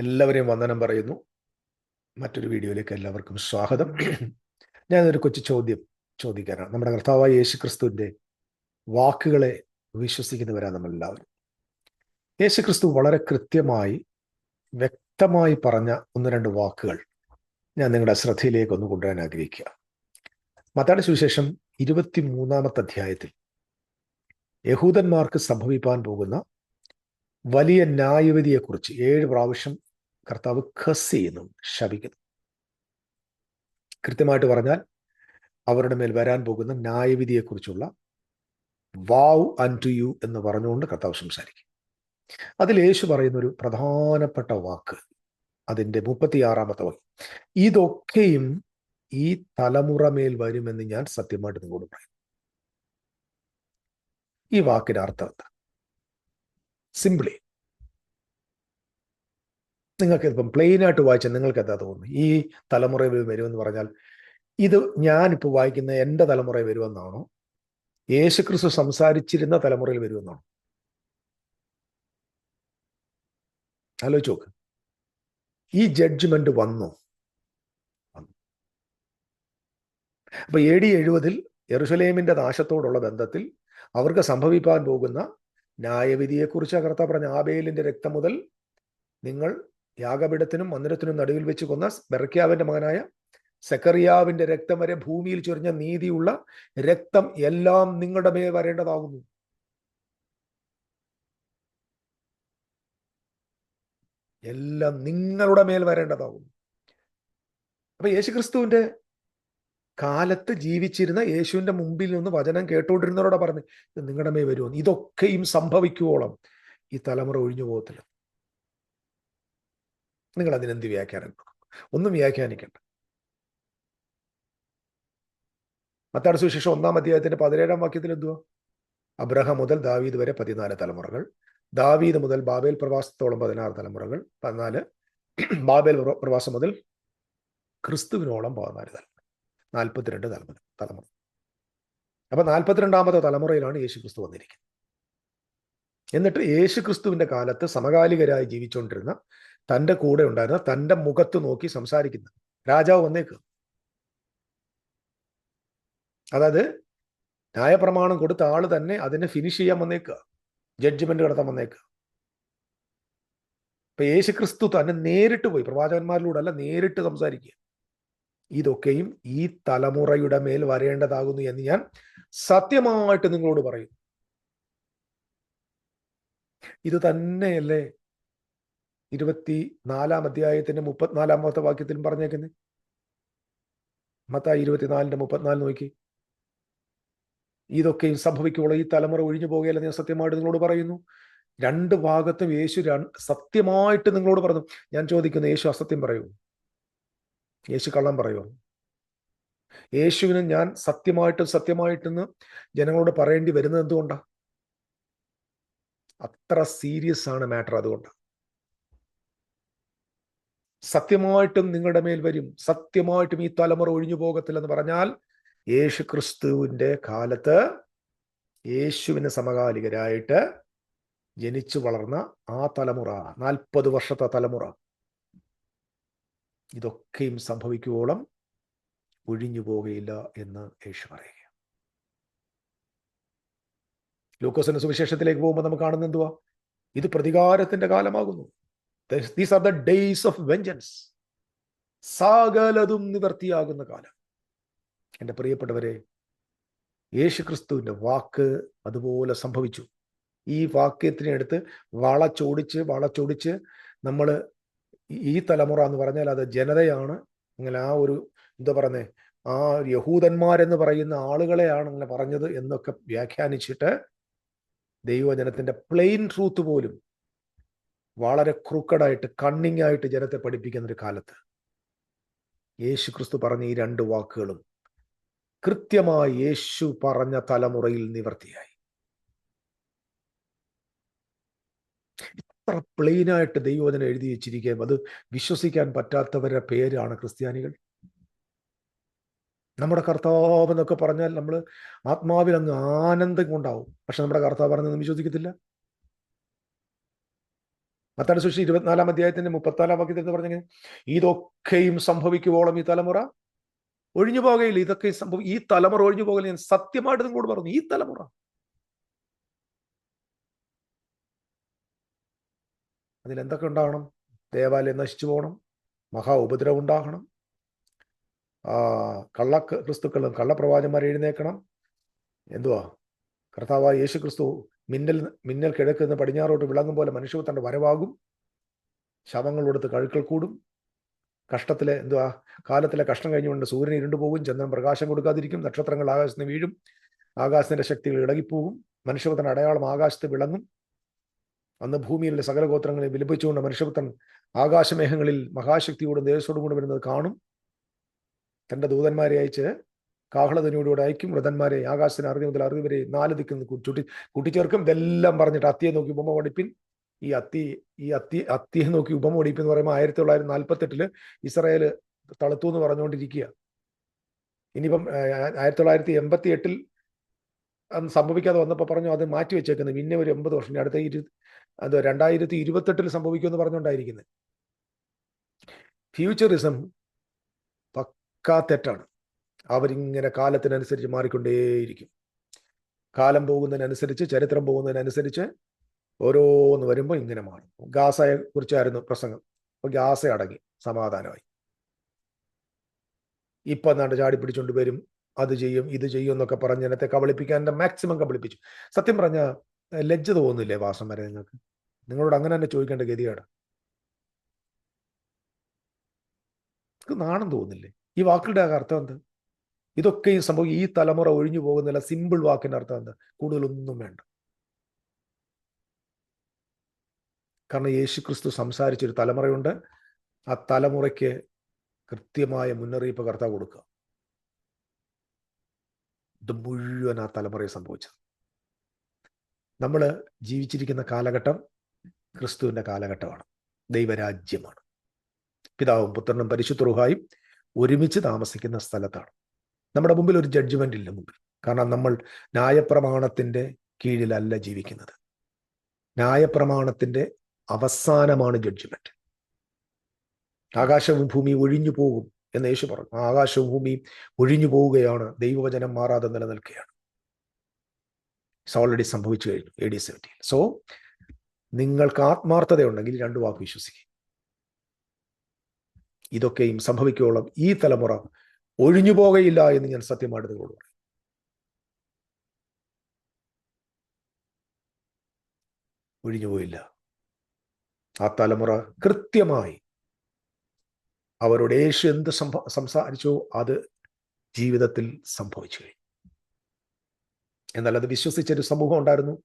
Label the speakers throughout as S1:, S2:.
S1: എല്ലാവരെയും വന്ദനം പറയുന്നു. മറ്റൊരു വീഡിയോയിലേക്ക് എല്ലാവർക്കും സ്വാഗതം. ഞാനൊരു കൊച്ചു ചോദ്യം ചോദിക്കാനാണ്. നമ്മുടെ കർത്താവായ യേശു ക്രിസ്തുവിന്റെ വാക്കുകളെ വിശ്വസിക്കുന്നവരാണ് നമ്മൾ എല്ലാവരും യേശു ക്രിസ്തു വളരെ കൃത്യമായി വ്യക്തമായി പറഞ്ഞ ഒന്ന് രണ്ട് വാക്കുകൾ ഞാൻ നിങ്ങളുടെ ശ്രദ്ധയിലേക്ക് ഒന്ന് കൊണ്ടുവരാൻ ആഗ്രഹിക്കുക. മത്താട് സുവിശേഷം ഇരുപത്തി മൂന്നാമത്തെ അധ്യായത്തിൽ യഹൂദന്മാർക്ക് സംഭവിപ്പാൻ പോകുന്ന വലിയ ന്യായവിധിയെക്കുറിച്ച് ഏഴ് പ്രാവശ്യം കർത്താവ് ഖസ് ചെയ്യുന്നു ശപിക്കുന്നു. കൃത്യമായിട്ട് പറഞ്ഞാൽ അവരുടെ മേൽ വരാൻ പോകുന്ന ന്യായവിധിയെക്കുറിച്ചുള്ള വാവ് ആൻഡ് ടു യു എന്ന് പറഞ്ഞുകൊണ്ട് കർത്താവ് സംസാരിക്കും. അതിൽ യേശു പറയുന്ന ഒരു പ്രധാനപ്പെട്ട വാക്ക് അതിന്റെ മുപ്പത്തിയാറാമത്തെ വാക്ക് ഇതൊക്കെയും ഈ തലമുറ മേൽ വരുമെന്ന് ഞാൻ സത്യമായിട്ട് നിങ്ങളോട് പറയും ഈ വാക്കിന്റെ അർത്ഥം എന്താ? സിംപിളി നിങ്ങൾക്ക് ഇപ്പം പ്ലെയിൻ ആയിട്ട് വായിച്ചാൽ നിങ്ങൾക്ക് എന്താ തോന്നുന്നു? ഈ തലമുറയിൽ വരുമെന്ന് പറഞ്ഞാൽ ഇത് ഞാനിപ്പോൾ വായിക്കുന്ന എന്റെ തലമുറയിൽ വരുമെന്നാണോ? യേശുക്രിസ്തു സംസാരിച്ചിരുന്ന തലമുറയിൽ വരുമെന്നാണോ? ഹലോ നോക്ക്. ഈ ജഡ്ജ്മെന്റ് വന്നു. അപ്പൊ എ ഡി എഴുപതിൽ യെറുസലേമിന്റെ നാശത്തോടുള്ള ബന്ധത്തിൽ അവർക്ക് സംഭവിക്കാൻ പോകുന്ന ന്യായവിധിയെക്കുറിച്ച് കർത്ത പറഞ്ഞ ആബേലിന്റെ രക്തം മുതൽ നിങ്ങൾ യാഗപീഠത്തിനും മന്ദിരത്തിനും നടുവിൽ വെച്ച് കൊന്ന ബെർക്കിയാവിന്റെ മകനായ സെക്കറിയാവിന്റെ രക്തം വരെ ഭൂമിയിൽ ചൊരിഞ്ഞ നീതിയുള്ള രക്തം എല്ലാം നിങ്ങളുടെ മേൽ വരേണ്ടതാകുന്നു. എല്ലാം നിങ്ങളുടെ മേൽ വരേണ്ടതാകുന്നു. അപ്പൊ യേശുക്രിസ്തുവിന്റെ കാലത്ത് ജീവിച്ചിരുന്ന യേശുവിന്റെ മുമ്പിൽ നിന്ന് വചനം കേട്ടുകൊണ്ടിരുന്നവരോട് പറഞ്ഞു ഇത് നിങ്ങളുടെ മേൽ വരുമോ ഇതൊക്കെയും സംഭവിക്കുവോളം ഈ തലമുറ ഒഴിഞ്ഞു പോകത്തില്ല. നിങ്ങൾ അതിനെന്ത് വ്യാഖ്യാനം ഒന്നും വ്യാഖ്യാനിക്കണ്ട. മത്താട് സുശേഷം ഒന്നാം അധ്യായത്തിന്റെ പതിനേഴാം വാക്യത്തിൽ എന്തുവാ? അബ്രഹാം മുതൽ ദാവീദ് വരെ പതിനാല് തലമുറകൾ. ദാവീദ് മുതൽ ബാബേൽ പ്രവാസത്തോളം പതിനാറ് തലമുറകൾ. പതിനാല് ബാബേൽ പ്രവാസം മുതൽ ക്രിസ്തുവിനോളം പതിനാല് തലമുറ. നാൽപ്പത്തിരണ്ട് തലമുറ തലമുറ. അപ്പൊ നാൽപ്പത്തിരണ്ടാമത്തെ തലമുറയിലാണ് യേശു ക്രിസ്തു വന്നിരിക്കുന്നത്. എന്നിട്ട് യേശു ക്രിസ്തുവിന്റെ കാലത്ത് സമകാലികരായി ജീവിച്ചുകൊണ്ടിരുന്ന തന്റെ കൂടെ ഉണ്ടായിരുന്ന തന്റെ മുഖത്ത് നോക്കി സംസാരിക്കുന്ന രാജാവ് വന്നേക്ക്. അതായത് ന്യായപ്രമാണം കൊടുത്ത ആൾ തന്നെ അതിനെ ഫിനിഷ് ചെയ്യാൻ വന്നേക്കുക ജഡ്ജ്മെന്റ് കടത്താൻ വന്നേക്കുക ഇപ്പൊ യേശു ക്രിസ്തു തന്നെ നേരിട്ട് പോയി പ്രവാചകന്മാരിലൂടെ അല്ല നേരിട്ട് സംസാരിക്കുക. ഇതൊക്കെയും ഈ തലമുറയുടെ മേൽ വരേണ്ടതാകുന്നു എന്ന് ഞാൻ സത്യമായിട്ട് നിങ്ങളോട് പറയും. ഇത് തന്നെയല്ലേ? ഇരുപത്തി നാലാം അധ്യായത്തിന്റെ മുപ്പത്തിനാലാമത്തെ വാക്യത്തിലും പറഞ്ഞേക്കുന്നത് മത്തായി ഇരുപത്തിനാലിന്റെ മുപ്പത്തിനാല് നോക്കി. ഇതൊക്കെയും സംഭവിക്കുള്ളൂ ഈ തലമുറ ഒഴിഞ്ഞു പോകുകയല്ല ഞാൻ സത്യമായിട്ട് നിങ്ങളോട് പറയുന്നു. രണ്ട് ഭാഗത്തും യേശു സത്യമായിട്ട് നിങ്ങളോട് പറഞ്ഞു. ഞാൻ ചോദിക്കുന്നു യേശു അസത്യം പറയൂ? യേശു കള്ളം പറയുമോ യേശുവിന് ഞാൻ സത്യമായിട്ടും സത്യമായിട്ടെന്ന് ജനങ്ങളോട് പറയേണ്ടി വരുന്നത് എന്തുകൊണ്ടാ? അത്ര സീരിയസ് ആണ് മാറ്റർ അതുകൊണ്ട്. സത്യമായിട്ടും നിങ്ങളുടെ മേൽ വരും. സത്യമായിട്ടും ഈ തലമുറ ഒഴിഞ്ഞു പോകത്തില്ലെന്ന് പറഞ്ഞാൽ യേശു ക്രിസ്തുവിന്റെ കാലത്ത് യേശുവിന് സമകാലികരായിട്ട് ജനിച്ചു വളർന്ന ആ തലമുറ നാൽപ്പത് വർഷത്തെ തലമുറ. ഇതൊക്കെയും സംഭവിക്കുവോളം ഒഴിഞ്ഞു പോകയില്ല എന്ന് യേശു പറയുക ലൂക്കോസിന്റെ സുവിശേഷത്തിലേക്ക് പോകുമ്പോൾ നമുക്ക് കാണുന്ന എന്തുവാ? ഇത് പ്രതികാരത്തിന്റെ കാലമാകുന്നു. These are the days of vengeance സകലതും നിവർത്തിയാകുന്ന കാലം. എന്റെ പ്രിയപ്പെട്ടവരെ യേശു ക്രിസ്തുവിന്റെ വാക്ക് അതുപോലെ സംഭവിച്ചു. ഈ വാക്യത്തിനെ വളച്ചോടിച്ച് വളച്ചോടിച്ച് ചോടിച്ച് നമ്മൾ ഈ തലമുറ എന്ന് പറഞ്ഞാൽ അത് ജനതയാണ്. അങ്ങനെ ആ ഒരു എന്താ പറയുന്നത് ആ യഹൂദന്മാരെന്ന് പറയുന്ന ആളുകളെയാണ് അങ്ങനെ പറഞ്ഞത് എന്നൊക്കെ വ്യാഖ്യാനിച്ചിട്ട് ദൈവജനത്തിന്റെ പ്ലെയിൻ ട്രൂത്ത് പോലും വളരെ ക്രൂക്കഡായിട്ട് കണ്ണിങ് ആയിട്ട് ജനത്തെ പഠിപ്പിക്കുന്ന ഒരു കാലത്ത് യേശു ക്രിസ്തു പറഞ്ഞ ഈ രണ്ട് വാക്കുകളും കൃത്യമായി യേശു പറഞ്ഞ തലമുറയിൽ നിവർത്തിയായി. ഇത്ര പ്ലെയിനായിട്ട് ദൈവജനം എഴുതി വെച്ചിരിക്കുകയും അത് വിശ്വസിക്കാൻ പറ്റാത്തവരുടെ പേരാണ് ക്രിസ്ത്യാനികൾ. നമ്മുടെ കർത്താവ് എന്നൊക്കെ പറഞ്ഞാൽ നമ്മൾ ആത്മാവിൽ അങ്ങ് ആനന്ദം കൊണ്ടാവും. പക്ഷെ നമ്മുടെ കർത്താവ് പറഞ്ഞു വിശ്വസിക്കത്തില്ല. മത്താടി സുഷി ഇരുപത്തിനാലാം അധ്യായത്തിന്റെ മുപ്പത്തിനാലാം വാക്യത്തിൽ എന്ന് പറഞ്ഞെങ്കിൽ ഇതൊക്കെയും സംഭവിക്കുവോളം ഈ തലമുറ ഒഴിഞ്ഞു പോകയില്ല. ഇതൊക്കെ സംഭവം ഈ തലമുറ ഒഴിഞ്ഞു പോകയില്ല. ഞാൻ സത്യമായിട്ട് നിങ്ങളോട് പറഞ്ഞു ഈ തലമുറ. അതിൽ എന്തൊക്കെ ഉണ്ടാകണം ദേവാലയം നശിച്ചു പോകണം. മഹാ ഉപദ്രവം ഉണ്ടാകണം. കള്ള ക്രിസ്തുക്കളും കള്ളപ്രവാചന്മാർ എഴുന്നേക്കണം എന്തുവാ? കർത്താവായ യേശു ക്രിസ്തു മിന്നൽ മിന്നൽ കിഴക്കുന്ന പടിഞ്ഞാറോട്ട് വിളങ്ങും പോലെ മനുഷ്യപുത്രന്റെ വരവാകും. ശവങ്ങളോടുത്ത് കഴുക്കൾ കൂടും. കഷ്ടത്തിലെ എന്തുവാ? കാലത്തിലെ കഷ്ടം കഴിഞ്ഞുകൊണ്ട് സൂര്യൻ ഇരുണ്ടു പോകും. ചന്ദ്രൻ പ്രകാശം കൊടുക്കാതിരിക്കും. നക്ഷത്രങ്ങൾ ആകാശത്തിന് വീഴും. ആകാശത്തിന്റെ ശക്തികൾ ഇളകിപ്പോകും. മനുഷ്യപുത്രൻ അടയാളം ആകാശത്ത് വിളങ്ങും. അന്ന് ഭൂമിയിലെ സകല ഗോത്രങ്ങളെ വിലപിച്ചുകൊണ്ട് മനുഷ്യപുത്രൻ ആകാശമേഘങ്ങളിൽ മഹാശക്തിയോടും ദേശത്തോടും കൂടെ വരുന്നത് കാണും. തന്റെ ദൂതന്മാരെ അയച്ച് കാഹളതനോടുകൂടെ അയക്കും വ്രതന്മാരെ ആകാശത്തിന് അറുതി മുതൽ അറുതി വരെ നാല് ദിക്കുന്ന ചുട്ടി കൂട്ടിച്ചേർക്കും. ഇതെല്ലാം പറഞ്ഞിട്ട് അത്തിയെ നോക്കി ഉപമ പഠിപ്പിൻ. ഈ അത്തി ഈ അത്തി അത്തിയെ നോക്കി ഉപമ പഠിപ്പിൻ എന്ന് പറയുമ്പോൾ ആയിരത്തി തൊള്ളായിരത്തി നാൽപ്പത്തി എട്ടിൽ ഇസ്രായേൽ തളുത്തു എന്ന് പറഞ്ഞുകൊണ്ടിരിക്കുക ഇനിയിപ്പം ആയിരത്തി തൊള്ളായിരത്തി എൺപത്തി എട്ടിൽ അന്ന് സംഭവിക്കാതെ വന്നപ്പോൾ പറഞ്ഞു അത് മാറ്റി വെച്ചേക്കുന്നത് പിന്നെ ഒരു എൺപത് വർഷം അടുത്ത ഇരു അത് രണ്ടായിരത്തി ഇരുപത്തെട്ടിൽ സംഭവിക്കുമെന്ന് പറഞ്ഞുകൊണ്ടായിരിക്കുന്നത് ഫ്യൂച്ചറിസം തെറ്റാണ് അവരിങ്ങനെ കാലത്തിനനുസരിച്ച് മാറിക്കൊണ്ടേയിരിക്കും. കാലം പോകുന്നതിനനുസരിച്ച് ചരിത്രം പോകുന്നതിനനുസരിച്ച് ഓരോന്ന് വരുമ്പോൾ ഇങ്ങനെ മാറും. ഗാസയെ കുറിച്ചായിരുന്നു പ്രസംഗം. അപ്പൊ ഗാസ അടങ്ങി സമാധാനമായി. ഇപ്പൊ എന്നാണ്ട് ചാടി പിടിച്ചുകൊണ്ട് വരും അത് ചെയ്യും ഇത് ചെയ്യും എന്നൊക്കെ പറഞ്ഞ് ജനത്തെ കബളിപ്പിക്കാൻ മാക്സിമം കബളിപ്പിച്ചു. സത്യം പറഞ്ഞ ലജ്ജ തോന്നുന്നില്ലേ വാസം വരെ നിങ്ങൾക്ക്? നിങ്ങളോട് അങ്ങനെ തന്നെ ചോദിക്കേണ്ട ഗതിയാണ് നാണം തോന്നുന്നില്ലേ? ഈ വാക്കുകളുടെ അർത്ഥം എന്ത്? ഇതൊക്കെയും ഈ സംഭവം ഈ തലമുറ ഒഴിഞ്ഞു പോകുന്നില്ല സിമ്പിൾ വാക്കിന്റെ അർത്ഥം എന്ത്? കൂടുതലൊന്നും വേണ്ട. കാരണം യേശു ക്രിസ്തു സംസാരിച്ചൊരു തലമുറയുണ്ട്. ആ തലമുറയ്ക്ക് കൃത്യമായ മുന്നറിയിപ്പ് കർത്താവ് കൊടുക്കുക. ഇത് മുഴുവൻ ആ തലമുറയെ സംഭവിച്ചത്. നമ്മൾ ജീവിച്ചിരിക്കുന്ന കാലഘട്ടം ക്രിസ്തുവിന്റെ കാലഘട്ടമാണ്. ദൈവരാജ്യമാണ്. പിതാവും പുത്രനും പരിശുദ്ധ റുഹായും ഒരുമിച്ച് താമസിക്കുന്ന സ്ഥലത്താണ്. നമ്മുടെ മുമ്പിൽ ഒരു ജഡ്ജ്മെന്റ് ഇല്ല മുമ്പിൽ. കാരണം നമ്മൾ ന്യായപ്രമാണത്തിന്റെ കീഴിലല്ല ജീവിക്കുന്നത്. ന്യായപ്രമാണത്തിന്റെ അവസാനമാണ് ജഡ്ജ്മെന്റ് ആകാശവും ഭൂമി ഒഴിഞ്ഞു പോകും എന്ന് യേശു പറഞ്ഞു. ആകാശവും ഭൂമി ഒഴിഞ്ഞു പോവുകയാണ്. ദൈവവചനം മാറാതെ നിലനിൽക്കുകയാണ്. ഇറ്റ്സ് ഓൾറെഡി സംഭവിച്ചു കഴിഞ്ഞു. എ ഡി സെവന്റീൻ സോ നിങ്ങൾക്ക് ആത്മാർത്ഥതയുണ്ടെങ്കിൽ രണ്ട് വാക്ക് വിശ്വസിക്കുക. ഇതൊക്കെയും സംഭവിക്കുവോളം ഈ തലമുറ ഒഴിഞ്ഞു പോകയില്ല എന്ന് ഞാൻ സത്യമായിട്ട് നിങ്ങളോട് പറയും. ഒഴിഞ്ഞു പോയില്ല. ആ തലമുറ കൃത്യമായി അവരോട് യേശു എന്ത് സംഭ സംസാരിച്ചോ അത് ജീവിതത്തിൽ സംഭവിച്ചു കഴിഞ്ഞു. എന്നാൽ അത് വിശ്വസിച്ചൊരു സമൂഹം ഉണ്ടായിരുന്നു.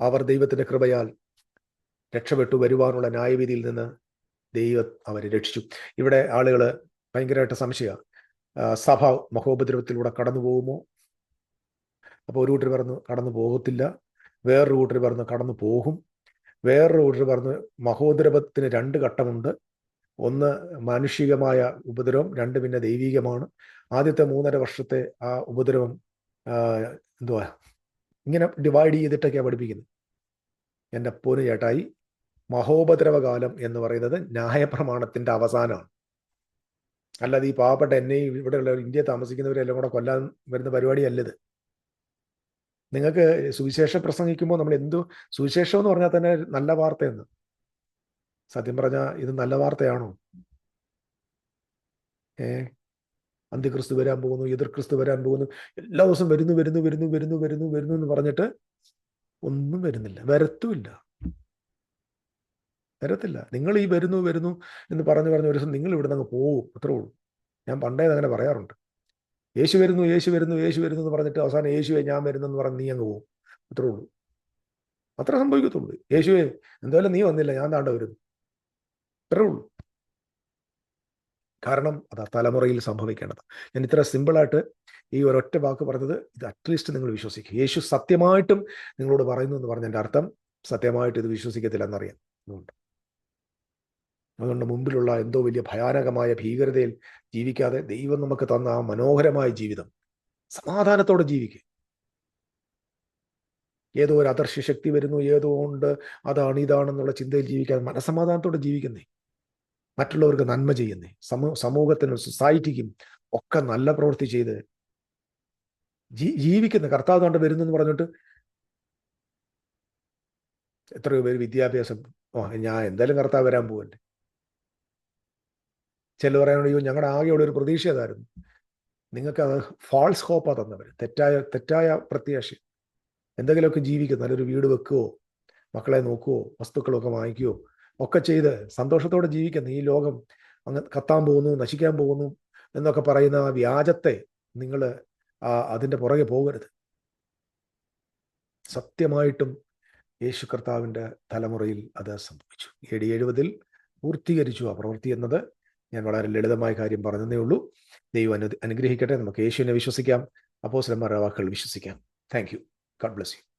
S1: അവർ ദൈവത്തിന്റെ കൃപയാൽ രക്ഷപ്പെട്ടു വരുവാനുള്ള ന്യായവിധിയിൽ നിന്ന് ദൈവം അവരെ രക്ഷിച്ചു. ഇവിടെ ആളുകൾ ഭയങ്കരമായിട്ട് സംശയ സഭ മഹോപദ്രവത്തിലൂടെ കടന്നു പോകുമോ? അപ്പോൾ ഒരു കൂട്ടർ പറഞ്ഞു കടന്നു പോകത്തില്ല. വേറൊരു കൂട്ടർ പറഞ്ഞു കടന്നു പോകും. വേറൊരു കൂട്ടർ പറഞ്ഞു മഹോദ്രവത്തിന് രണ്ട് ഘട്ടമുണ്ട്. ഒന്ന് മാനുഷികമായ ഉപദ്രവം രണ്ട് പിന്നെ ദൈവികമാണ്. ആദ്യത്തെ മൂന്നര വർഷത്തെ ആ ഉപദ്രവം എന്തുവാ ഇങ്ങനെ ഡിവൈഡ് ചെയ്തിട്ടൊക്കെയാണ് പഠിപ്പിക്കുന്നത് എന്റെ പൊന്നു ചേട്ടായി മഹോപദ്രവകാലം എന്ന് പറയുന്നത് ന്യായപ്രമാണത്തിന്റെ അവസാനമാണ്. അല്ലാതെ ഈ പാവപ്പെട്ട എന്നെയും ഇവിടെയുള്ള ഇന്ത്യ താമസിക്കുന്നവരെല്ലാം കൂടെ കൊല്ലാൻ വരുന്ന പരിപാടിയല്ലത് നിങ്ങൾക്ക് സുവിശേഷം പ്രസംഗിക്കുമ്പോൾ നമ്മൾ എന്തു സുവിശേഷം എന്ന് പറഞ്ഞാൽ തന്നെ നല്ല വാർത്തയെന്ന് സത്യം പറഞ്ഞാൽ ഇത് നല്ല വാർത്തയാണോ? ഏ? അന്ത്യക്രിസ്തു വരാൻ പോകുന്നു എതിർ ക്രിസ്തു വരാൻ പോകുന്നു എല്ലാ ദിവസവും വരുന്നു വരുന്നു വരുന്നു വരുന്നു വരുന്നു വരുന്നു എന്ന് പറഞ്ഞിട്ട് ഒന്നും വരുന്നില്ല വരത്തുമില്ല. വരത്തില്ല. നിങ്ങൾ ഈ വരുന്നു വരുന്നു എന്ന് പറഞ്ഞു പറഞ്ഞ ഒരു ദിവസം നിങ്ങൾ ഇവിടെ നിന്ന് പോകും അത്രേ ഉള്ളൂ. ഞാൻ പണ്ടേ അങ്ങനെ പറയാറുണ്ട്. യേശു വരുന്നു യേശു വരുന്നു യേശു വരുന്നു എന്ന് പറഞ്ഞിട്ട് അവസാനം യേശുവേ ഞാൻ വരുന്നു എന്ന് പറഞ്ഞ് നീ അങ്ങ് പോകും അത്രേ ഉള്ളൂ. അത്ര സംഭവിക്കത്തുള്ളൂ. യേശുവേ എന്തായാലും നീ വന്നില്ല ഞാൻ താണ്ട വരുന്നു. അത്രേ ഉള്ളൂ. കാരണം അത് തലമുറയിൽ സംഭവിക്കേണ്ടത്. ഞാൻ ഇത്ര സിമ്പിളായിട്ട് ഈ ഒരൊറ്റ വാക്ക് പറഞ്ഞത് ഇത് അറ്റ്ലീസ്റ്റ് നിങ്ങൾ വിശ്വസിക്കുക യേശു സത്യമായിട്ടും നിങ്ങളോട് പറയുന്നു എന്ന് പറഞ്ഞതിന്റെ അർത്ഥം സത്യമായിട്ട് ഇത് വിശ്വസിക്കത്തില്ല എന്നറിയാം. അതുകൊണ്ട്. അതുകൊണ്ട് മുമ്പിലുള്ള എന്തോ വലിയ ഭയാനകമായ ഭീകരതയിൽ ജീവിക്കാതെ ദൈവം നമുക്ക് തന്ന ആ മനോഹരമായ ജീവിതം. സമാധാനത്തോടെ ജീവിക്കുക. ഏതോ ഒരു അദർശ്യ ശക്തി വരുന്നു ഏതോ ഉണ്ട് അതാണ് ഇതാണെന്നുള്ള ചിന്തയിൽ ജീവിക്കാതെ മനസമാധാനത്തോടെ ജീവിക്കുന്നേ. മറ്റുള്ളവർക്ക് നന്മ ചെയ്യുന്നേ. സമൂ സമൂഹത്തിനും സൊസൈറ്റിക്കും ഒക്കെ നല്ല പ്രവൃത്തി ചെയ്ത് ജീ ജീവിക്കുന്ന. കർത്താവ് കണ്ട് വരുന്നു എന്ന് പറഞ്ഞിട്ട് എത്രയോ പേര് വിദ്യാഭ്യാസം ഓ ഞാൻ എന്തായാലും കർത്താവ് വരാൻ പോവല്ലേ? ചില പറയാനുണ്ട് അയ്യോ ഞങ്ങളുടെ ആകെയുള്ള ഒരു പ്രതീക്ഷ അതായിരുന്നു നിങ്ങൾക്ക് അത് ഫാൾസ് ഹോപ്പാ തന്നവർ തെറ്റായ തെറ്റായ പ്രത്യാശ. എന്തെങ്കിലുമൊക്കെ ജീവിക്കും നല്ലൊരു വീട് വെക്കുവോ മക്കളെ നോക്കുവോ വസ്തുക്കളൊക്കെ വാങ്ങിക്കുവോ ഒക്കെ ചെയ്ത് സന്തോഷത്തോടെ ജീവിക്കുന്ന ഈ ലോകം അങ്ങ് കത്താൻ പോകുന്നു നശിക്കാൻ പോകുന്നു എന്നൊക്കെ പറയുന്ന ആ വ്യാജത്തെ നിങ്ങൾ അതിന്റെ പുറകെ പോകരുത്. സത്യമായിട്ടും യേശു കർത്താവിന്റെ തലമുറയിൽ അത് സംഭവിച്ചു. ഡി എഴുപതിൽ പൂർത്തീകരിച്ചു ആ പ്രവൃത്തി എന്നത്. ഞാൻ വളരെ ലളിതമായ കാര്യം പറഞ്ഞതേ ഉള്ളൂ. ദൈവം അനു അനുഗ്രഹിക്കട്ടെ. നമുക്ക് യേശുവിനെ വിശ്വസിക്കാം. അപ്പോസ്ലന്മാരുടെ വാക്കുകൾ വിശ്വസിക്കാം. Thank you God bless you